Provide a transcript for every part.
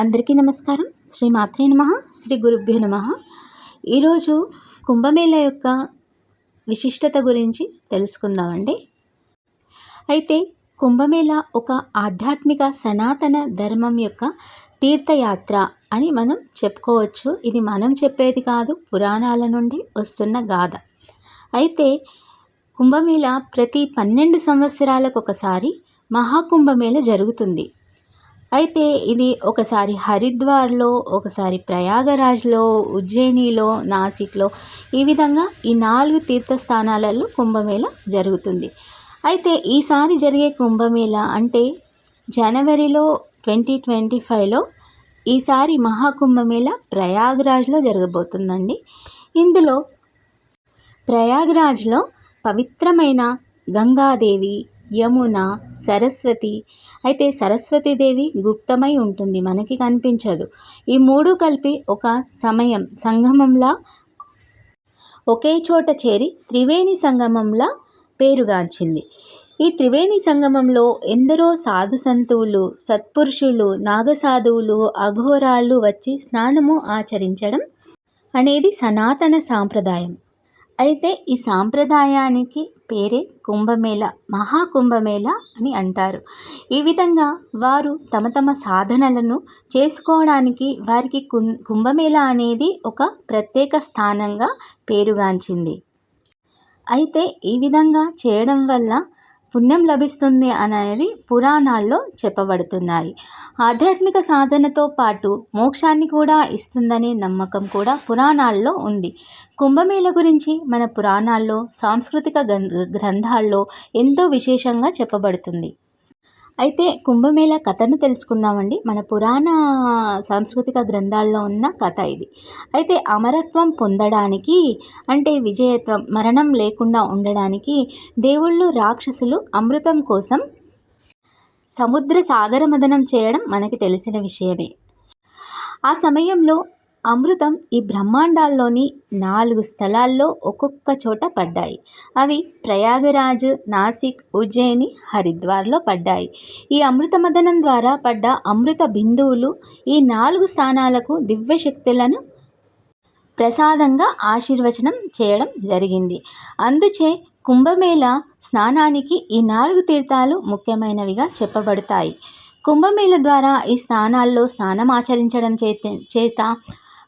అందరికీ నమస్కారం. శ్రీ మాత్రే నమ శ్రీ గురుభ్యో నమ. ఈరోజు కుంభమేళ యొక్క విశిష్టత గురించి తెలుసుకుందామండి. అయితే కుంభమేళ ఒక ఆధ్యాత్మిక సనాతన ధర్మం యొక్క తీర్థయాత్ర అని మనం చెప్పుకోవచ్చు. ఇది మనం చెప్పేది కాదు పురాణాల నుండి వస్తున్న గాథ. అయితే కుంభమేళ ప్రతి పన్నెండు సంవత్సరాలకు ఒకసారి మహాకుంభమేళ జరుగుతుంది. అయితే ఇది ఒకసారి హరిద్వార్లో ఒకసారి ప్రయాగరాజ్లో ఉజ్జయినిలో నాసిక్లో ఈ విధంగా ఈ నాలుగు తీర్థస్థానాలలో కుంభమేళ జరుగుతుంది. అయితే ఈసారి జరిగే కుంభమేళ అంటే జనవరిలో ట్వంటీ ట్వంటీ ఫైవ్లో ఈసారి మహాకుంభమేళ ప్రయాగరాజ్లో జరగబోతుందండి. ఇందులో ప్రయాగరాజ్లో పవిత్రమైన గంగాదేవి యమున సరస్వతి. అయితే సరస్వతీదేవి గుప్తమై ఉంటుంది. మనకి కనిపించదు. ఈ మూడు కలిపి ఒక సమయం సంగమంలా ఒకే చోట చేరి త్రివేణి సంగమంలా పేరుగాంచింది. ఈ త్రివేణి సంగమంలో ఎందరో సాధు సంతువులు సత్పురుషులు నాగసాధువులు అఘోరాలు వచ్చి స్నానము ఆచరించడం అనేది సనాతన సాంప్రదాయం. అయితే ఈ సాంప్రదాయానికి పేరే కుంభమేళ మహాకుంభమేళ అని అంటారు. ఈ విధంగా వారు తమ తమ సాధనలను చేసుకోవడానికి వారికి కుంభమేళ అనేది ఒక ప్రత్యేక స్థానంగా పేరుగాంచింది. అయితే ఈ విధంగా చేయడం వల్ల పుణ్యం లభిస్తుంది అనేది పురాణాల్లో చెప్పబడుతున్నాయి. ఆధ్యాత్మిక సాధనతో పాటు మోక్షాన్ని కూడా ఇస్తుందనే నమ్మకం కూడా పురాణాల్లో ఉంది. కుంభమేళ గురించి మన పురాణాల్లో సాంస్కృతిక గ్రంథాల్లో ఎంతో విశేషంగా చెప్పబడుతుంది. అయితే కుంభమేళ కథను తెలుసుకుందామండి. మన పురాణ సాంస్కృతిక గ్రంథాల్లో ఉన్న కథ ఇది. అయితే అమరత్వం పొందడానికి అంటే విజయత్వం మరణం లేకుండా ఉండడానికి దేవుళ్ళు రాక్షసులు అమృతం కోసం సముద్ర సాగర మదనం చేయడం మనకి తెలిసిన విషయమే. ఆ సమయంలో అమృతం ఈ బ్రహ్మాండాల్లోని నాలుగు స్థలాల్లో ఒక్కొక్క చోట పడ్డాయి. అవి ప్రయాగరాజ్ నాసిక్ ఉజ్జయిని హరిద్వార్లో పడ్డాయి. ఈ అమృతమదనం ద్వారా పడ్డ అమృత బిందువులు ఈ నాలుగు స్థానాలకు దివ్యశక్తులను ప్రసాదంగా ఆశీర్వచనం చేయడం జరిగింది. అందుచే కుంభమేళ స్నానానికి ఈ నాలుగు తీర్థాలు ముఖ్యమైనవిగా చెప్పబడతాయి. కుంభమేళ ద్వారా ఈ స్నానాల్లో స్నానం ఆచరించడం చేత చేత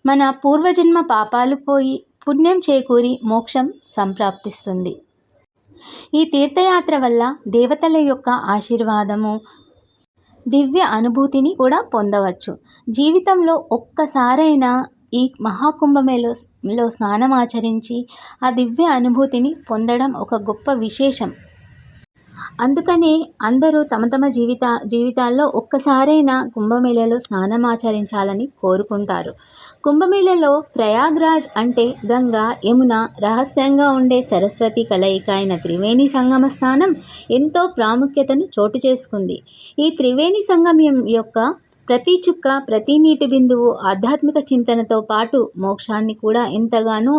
మన పూర్వజన్మ పాపాలు పోయి పుణ్యం చేకూరి మోక్షం సంప్రాప్తిస్తుంది. ఈ తీర్థయాత్ర వల్ల దేవతల యొక్క ఆశీర్వాదము దివ్య అనుభూతిని కూడా పొందవచ్చు. జీవితంలో ఒక్కసారైనా ఈ మహాకుంభమేలో స్నానం ఆచరించి ఆ దివ్య అనుభూతిని పొందడం ఒక గొప్ప విశేషం. అందుకనే అందరూ తమ తమ జీవిత జీవితాల్లో ఒక్కసారైనా కుంభమేళలో స్నానం ఆచరించాలని కోరుకుంటారు. కుంభమేళలో ప్రయాగ్రాజ్ అంటే గంగా యమున రహస్యంగా ఉండే సరస్వతి కలయిక అయిన త్రివేణి సంగమ స్నానం ఎంతో ప్రాముఖ్యతను చోటు చేసుకుంది. ఈ త్రివేణి సంగమం యొక్క ప్రతి చుక్క ప్రతి నీటి బిందువు ఆధ్యాత్మిక చింతనతో పాటు మోక్షాన్ని కూడా ఎంతగానో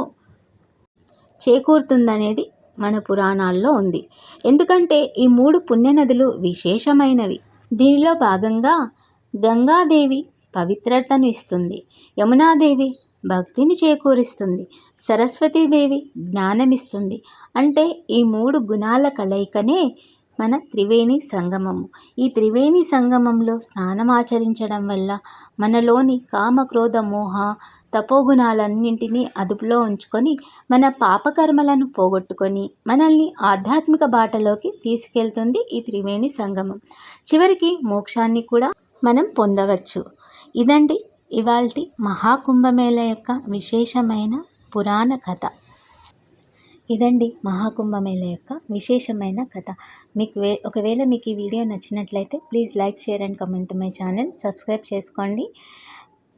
చేకూరుతుందనేది మన పురాణాల్లో ఉంది. ఎందుకంటే ఈ మూడు పుణ్యనదులు విశేషమైనవి. దీనిలో భాగంగా గంగాదేవి పవిత్రతను ఇస్తుంది. యమునాదేవి భక్తిని చేకూరుస్తుంది. సరస్వతీదేవి జ్ఞానమిస్తుంది. అంటే ఈ మూడు గుణాల కలయికనే మన త్రివేణి సంగమము. ఈ త్రివేణి సంగమంలో స్నానం ఆచరించడం వల్ల మనలోని కామ క్రోధ మోహ తపోగుణాలన్నింటినీ అదుపులో ఉంచుకొని మన పాపకర్మలను పోగొట్టుకొని మనల్ని ఆధ్యాత్మిక బాటలోకి తీసుకెళ్తుంది ఈ త్రివేణి సంగమం. చివరికి మోక్షాన్ని కూడా మనం పొందవచ్చు. ఇదండి ఇవాల్టి మహాకుంభమేళ యొక్క విశేషమైన పురాణ కథ. ఇదండి మహాకుంభమేళ యొక్క విశేషమైన కథ. మీకు వే ఒకవేళ మీకు ఈ వీడియో నచ్చినట్లయితే please like share and comment my channel. Subscribe చేసుకోండి.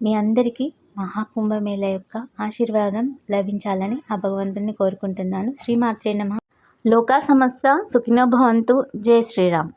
మీ అందరికీ మహాకుంభమేళ యొక్క ఆశీర్వాదం లభించాలని ఆ భగవంతుడిని కోరుకుంటున్నాను. శ్రీమాత్రే నమ. లోకా సమస్త సుఖినోభవంతు జై శ్రీరామ్.